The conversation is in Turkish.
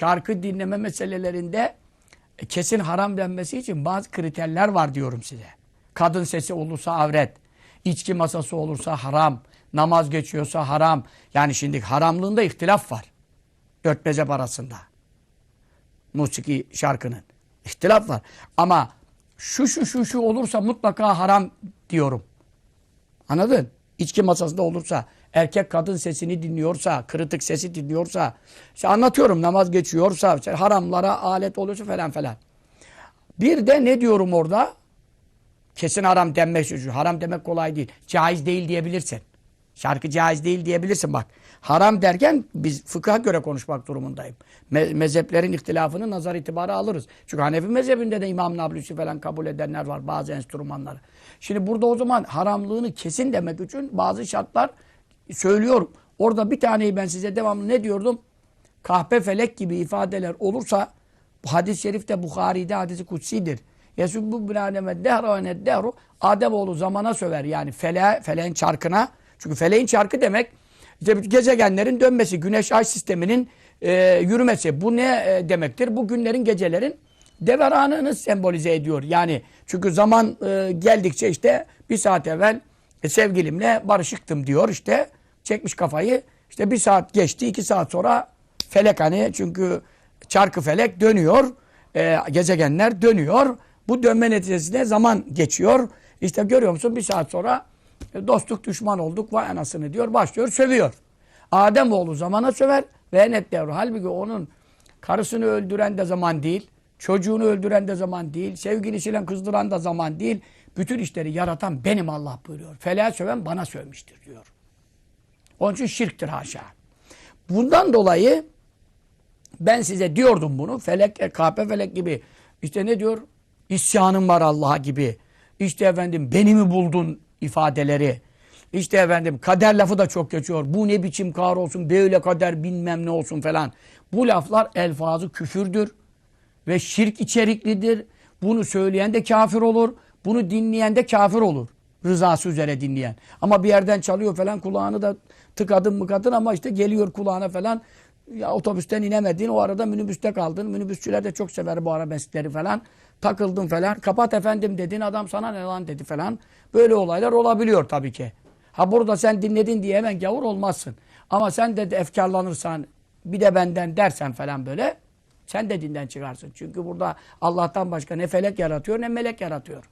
şarkı dinleme meselelerinde e, kesin haram denmesi için bazı kriterler var diyorum size. Kadın sesi olursa avret, içki masası olursa haram, namaz geçiyorsa haram. Yani şimdi haramlığında ihtilaf var. Dört mezhep arasında. Musiki şarkının. İhtilaf var. Ama şu şu şu şu olursa mutlaka haram diyorum. Anladın? İçki masasında olursa, erkek kadın sesini dinliyorsa, kırıtık sesi dinliyorsa, işte anlatıyorum namaz geçiyorsa, işte haramlara alet oluyorsa falan falan. Bir de ne diyorum orada? Kesin haram denmek şu. Haram demek kolay değil. Caiz değil diyebilirsin. Şarkı caiz değil diyebilirsin bak. Haram derken biz fıkha göre konuşmak durumundayım. Me mezheplerin ihtilafını nazar itibarı alırız. Çünkü Hanefi mezhebinde de İmam Nablusi falan kabul edenler var bazı enstrümanları. Şimdi burada o zaman haramlığını kesin demek için bazı şartlar söylüyorum. Orada bir taneyi ben size devamlı ne diyordum? Kahpe felek gibi ifadeler olursa hadis-i şerifte Bukhari'de hadisi kutsidir. Yesubbu binânemed dehra ve neddehru Ademoğlu zamana söver yani fele, feleğin çarkına. Çünkü feleğin çarkı demek işte gezegenlerin dönmesi, güneş ay sisteminin e, yürümesi. Bu ne e, demektir? Bu günlerin, gecelerin deveranını sembolize ediyor. Yani çünkü zaman e, geldikçe işte bir saat evvel e, sevgilimle barışıktım diyor işte. Çekmiş kafayı. İşte bir saat geçti, iki saat sonra felek hani çünkü çarkı felek dönüyor. E, gezegenler dönüyor. Bu dönme neticesinde zaman geçiyor. İşte görüyor musun bir saat sonra e, dostluk düşman olduk vay anasını diyor. Başlıyor sövüyor. Adem oğlu zamana söver ve net devru. Halbuki onun karısını öldüren de zaman değil. Çocuğunu öldüren de zaman değil. Sevgilisiyle kızdıran da zaman değil. Bütün işleri yaratan benim Allah buyuruyor. Feleğe söven bana sövmüştür diyor. Onun için şirktir haşa. Bundan dolayı ben size diyordum bunu. Felek, kahpe felek gibi. İşte ne diyor? İsyanım var Allah'a gibi. İşte efendim beni mi buldun ifadeleri. İşte efendim kader lafı da çok geçiyor. Bu ne biçim kar olsun, böyle kader bilmem ne olsun falan. Bu laflar elfazı küfürdür ve şirk içeriklidir. Bunu söyleyen de kafir olur. Bunu dinleyen de kafir olur. Rızası üzere dinleyen. Ama bir yerden çalıyor falan kulağını da tıkadın mıkadın ama işte geliyor kulağına falan. Ya otobüsten inemedin o arada minibüste kaldın. Minibüsçüler de çok sever bu arabeskleri falan. Takıldın falan. Kapat efendim dedin adam sana ne lan dedi falan. Böyle olaylar olabiliyor tabii ki. Ha burada sen dinledin diye hemen gavur olmazsın. Ama sen de efkarlanırsan bir de benden dersen falan böyle sen de dinden çıkarsın. Çünkü burada Allah'tan başka ne felek yaratıyor ne melek yaratıyor.